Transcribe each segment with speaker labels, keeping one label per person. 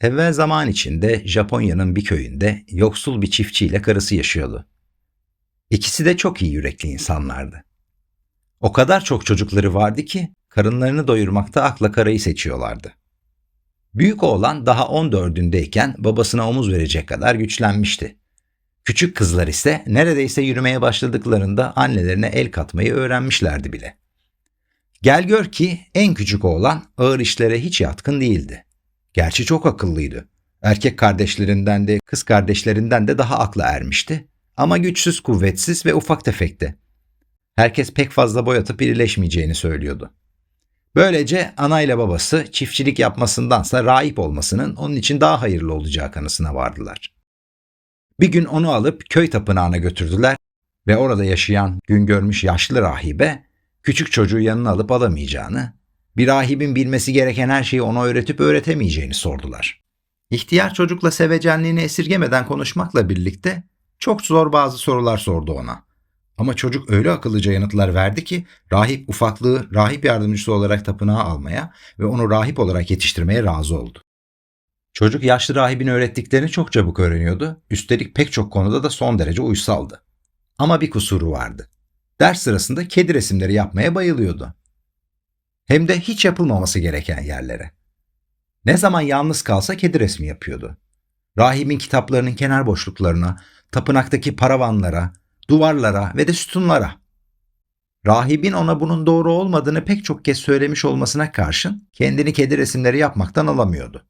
Speaker 1: Evvel zaman içinde Japonya'nın bir köyünde yoksul bir çiftçiyle karısı yaşıyordu. İkisi de çok iyi yürekli insanlardı. O kadar çok çocukları vardı ki karınlarını doyurmakta akla karayı seçiyorlardı. Büyük oğlan daha 14'ündeyken babasına omuz verecek kadar güçlenmişti. Küçük kızlar ise neredeyse yürümeye başladıklarında annelerine el katmayı öğrenmişlerdi bile. Gel gör ki en küçük oğlan ağır işlere hiç yatkın değildi. Gerçi çok akıllıydı. Erkek kardeşlerinden de kız kardeşlerinden de daha akla ermişti. Ama güçsüz, kuvvetsiz ve ufak tefekti. Herkes pek fazla boy atıp irileşmeyeceğini söylüyordu. Böylece anayla babası çiftçilik yapmasındansa rahip olmasının onun için daha hayırlı olacağı kanısına vardılar. Bir gün onu alıp köy tapınağına götürdüler ve orada yaşayan gün görmüş yaşlı rahibe küçük çocuğu yanına alıp alamayacağını, bir rahibin bilmesi gereken her şeyi ona öğretip öğretemeyeceğini sordular. İhtiyar çocukla sevecenliğini esirgemeden konuşmakla birlikte çok zor bazı sorular sordu ona. Ama çocuk öyle akıllıca yanıtlar verdi ki rahip ufaklığı rahip yardımcısı olarak tapınağa almaya ve onu rahip olarak yetiştirmeye razı oldu. Çocuk yaşlı rahibin öğrettiklerini çok çabuk öğreniyordu. Üstelik pek çok konuda da son derece uysaldı. Ama bir kusuru vardı. Ders sırasında kedi resimleri yapmaya bayılıyordu. Hem de hiç yapılmaması gereken yerlere. Ne zaman yalnız kalsa kedi resmi yapıyordu. Rahibin kitaplarının kenar boşluklarına, tapınaktaki paravanlara, duvarlara ve de sütunlara. Rahibin ona bunun doğru olmadığını pek çok kez söylemiş olmasına karşın kendini kedi resimleri yapmaktan alamıyordu.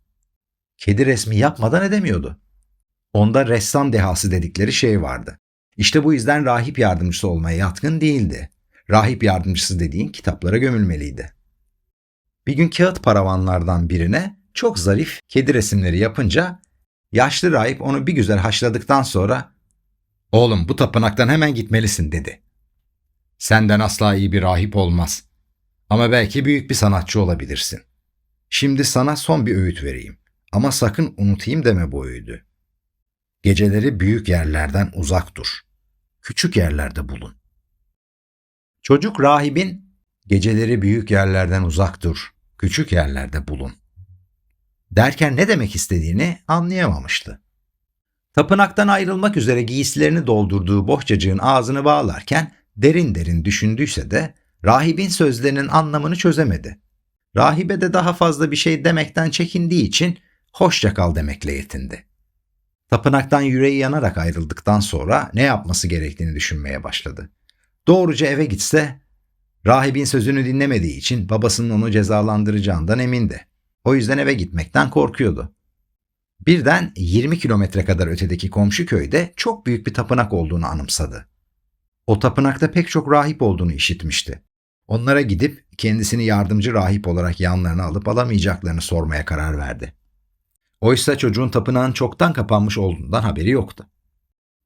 Speaker 1: Kedi resmi yapmadan edemiyordu. Onda ressam dehası dedikleri şey vardı. İşte bu yüzden rahip yardımcısı olmaya yatkın değildi. Rahip yardımcısı dediğin kitaplara gömülmeliydi. Bir gün kağıt paravanlardan birine çok zarif kedi resimleri yapınca yaşlı rahip onu bir güzel haşladıktan sonra ''Oğlum bu tapınaktan hemen gitmelisin.'' dedi. ''Senden asla iyi bir rahip olmaz. Ama belki büyük bir sanatçı olabilirsin. Şimdi sana son bir öğüt vereyim. Ama sakın unutayım deme bu öğüdü. Geceleri büyük yerlerden uzak dur. Küçük yerlerde bulun. Çocuk rahibin geceleri büyük yerlerden uzak dur, küçük yerlerde bulun. Derken ne demek istediğini anlayamamıştı. Tapınaktan ayrılmak üzere giysilerini doldurduğu bohçacığın ağzını bağlarken derin derin düşündüyse de rahibin sözlerinin anlamını çözemedi. Rahibe de daha fazla bir şey demekten çekindiği için hoşça kal demekle yetindi. Tapınaktan yüreği yanarak ayrıldıktan sonra ne yapması gerektiğini düşünmeye başladı. Doğruca eve gitse, rahibin sözünü dinlemediği için babasının onu cezalandıracağından emindi. O yüzden eve gitmekten korkuyordu. Birden 20 kilometre kadar ötedeki komşu köyde çok büyük bir tapınak olduğunu anımsadı. O tapınakta pek çok rahip olduğunu işitmişti. Onlara gidip kendisini yardımcı rahip olarak yanlarına alıp alamayacaklarını sormaya karar verdi. Oysa çocuğun tapınağın çoktan kapanmış olduğundan haberi yoktu.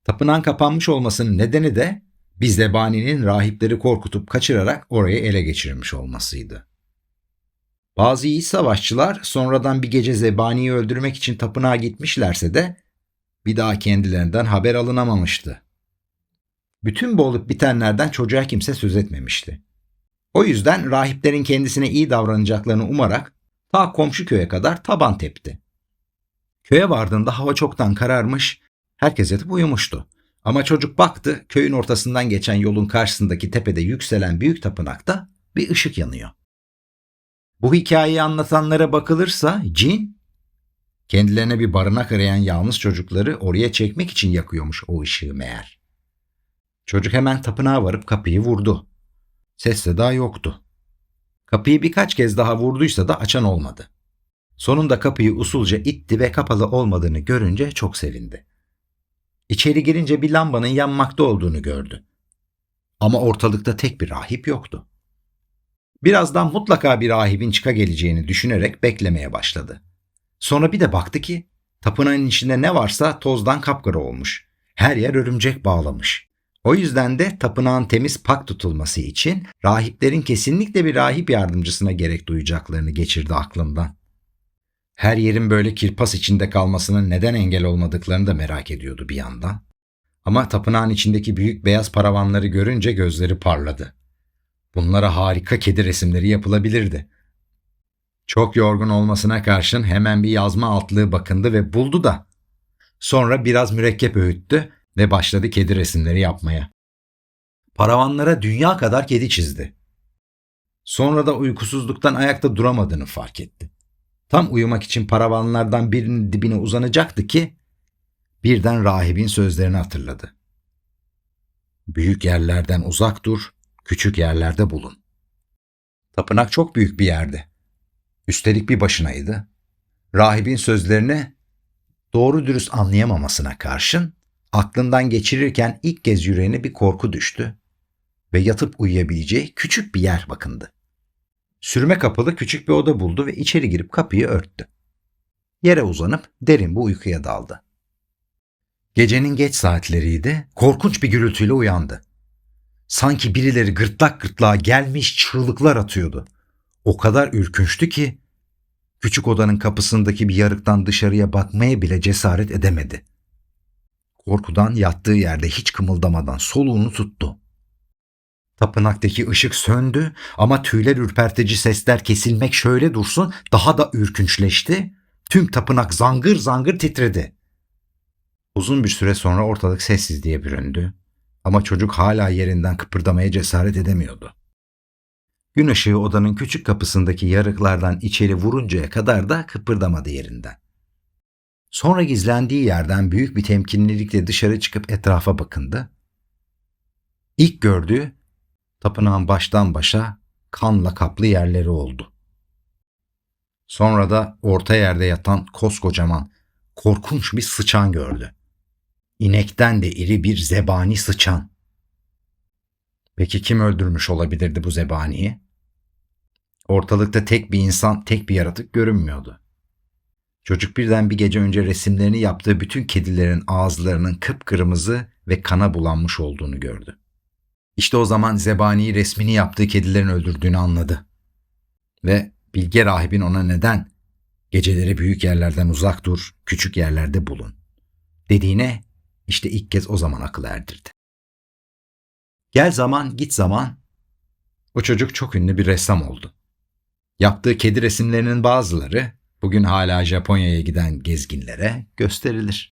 Speaker 1: Tapınağın kapanmış olmasının nedeni de bir zebaninin rahipleri korkutup kaçırarak orayı ele geçirmiş olmasıydı. Bazı iyi savaşçılar sonradan bir gece zebaniyi öldürmek için tapınağa gitmişlerse de bir daha kendilerinden haber alınamamıştı. Bütün bu olup bitenlerden çocuğa kimse söz etmemişti. O yüzden rahiplerin kendisine iyi davranacaklarını umarak ta komşu köye kadar taban tepti. Köye vardığında hava çoktan kararmış, herkes yatıp uyumuştu. Ama çocuk baktı, köyün ortasından geçen yolun karşısındaki tepede yükselen büyük tapınakta bir ışık yanıyor. Bu hikayeyi anlatanlara bakılırsa cin, kendilerine bir barınak arayan yalnız çocukları oraya çekmek için yakıyormuş o ışığı meğer. Çocuk hemen tapınağa varıp kapıyı vurdu. Ses daha yoktu. Kapıyı birkaç kez daha vurduysa da açan olmadı. Sonunda kapıyı usulca itti ve kapalı olmadığını görünce çok sevindi. İçeri girince bir lambanın yanmakta olduğunu gördü. Ama ortalıkta tek bir rahip yoktu. Birazdan mutlaka bir rahibin çıka geleceğini düşünerek beklemeye başladı. Sonra bir de baktı ki tapınağın içinde ne varsa tozdan kapkara olmuş. Her yer örümcek bağlamış. O yüzden de tapınağın temiz pak tutulması için rahiplerin kesinlikle bir rahip yardımcısına gerek duyacaklarını geçirdi aklından. Her yerin böyle kirpas içinde kalmasının neden engel olmadıklarını da merak ediyordu bir yandan. Ama tapınağın içindeki büyük beyaz paravanları görünce gözleri parladı. Bunlara harika kedi resimleri yapılabilirdi. Çok yorgun olmasına karşın hemen bir yazma altlığı bakındı ve buldu da. Sonra biraz mürekkep öğüttü ve başladı kedi resimleri yapmaya. Paravanlara dünya kadar kedi çizdi. Sonra da uykusuzluktan ayakta duramadığını fark etti. Tam uyumak için paravanlardan birinin dibine uzanacaktı ki birden rahibin sözlerini hatırladı. Büyük yerlerden uzak dur, küçük yerlerde bulun. Tapınak çok büyük bir yerdi. Üstelik bir başınaydı. Rahibin sözlerini doğru dürüst anlayamamasına karşın aklından geçirirken ilk kez yüreğine bir korku düştü ve yatıp uyuyabileceği küçük bir yer bakındı. Sürme kapalı küçük bir oda buldu ve içeri girip kapıyı örttü. Yere uzanıp derin bir uykuya daldı. Gecenin geç saatleriydi, korkunç bir gürültüyle uyandı. Sanki birileri gırtlak gırtlağa gelmiş çığlıklar atıyordu. O kadar ürkünçtü ki küçük odanın kapısındaki bir yarıktan dışarıya bakmaya bile cesaret edemedi. Korkudan yattığı yerde hiç kımıldamadan soluğunu tuttu. Tapınaktaki ışık söndü ama tüyler ürpertici sesler kesilmek şöyle dursun daha da ürkünçleşti. Tüm tapınak zangır zangır titredi. Uzun bir süre sonra ortalık sessizliğe büründü ama çocuk hala yerinden kıpırdamaya cesaret edemiyordu. Gün ışığı odanın küçük kapısındaki yarıklardan içeri vuruncaya kadar da kıpırdamadı yerinden. Sonra gizlendiği yerden büyük bir temkinlilikle dışarı çıkıp etrafa bakındı. İlk gördüğü tapınağın baştan başa kanla kaplı yerleri oldu. Sonra da orta yerde yatan koskocaman, korkunç bir sıçan gördü. İnekten de iri bir zebani sıçan. Peki kim öldürmüş olabilirdi bu zebaniyi? Ortalıkta tek bir insan, tek bir yaratık görünmüyordu. Çocuk birden bir gece önce resimlerini yaptığı bütün kedilerin ağızlarının kıpkırmızı ve kana bulanmış olduğunu gördü. İşte o zaman zebaniyi resmini yaptığı kedilerin öldürdüğünü anladı. Ve bilge rahibin ona neden geceleri büyük yerlerden uzak dur, küçük yerlerde bulun dediğine işte ilk kez o zaman akıl erdirdi. Gel zaman git zaman o çocuk çok ünlü bir ressam oldu. Yaptığı kedi resimlerinin bazıları bugün hala Japonya'ya giden gezginlere gösterilir.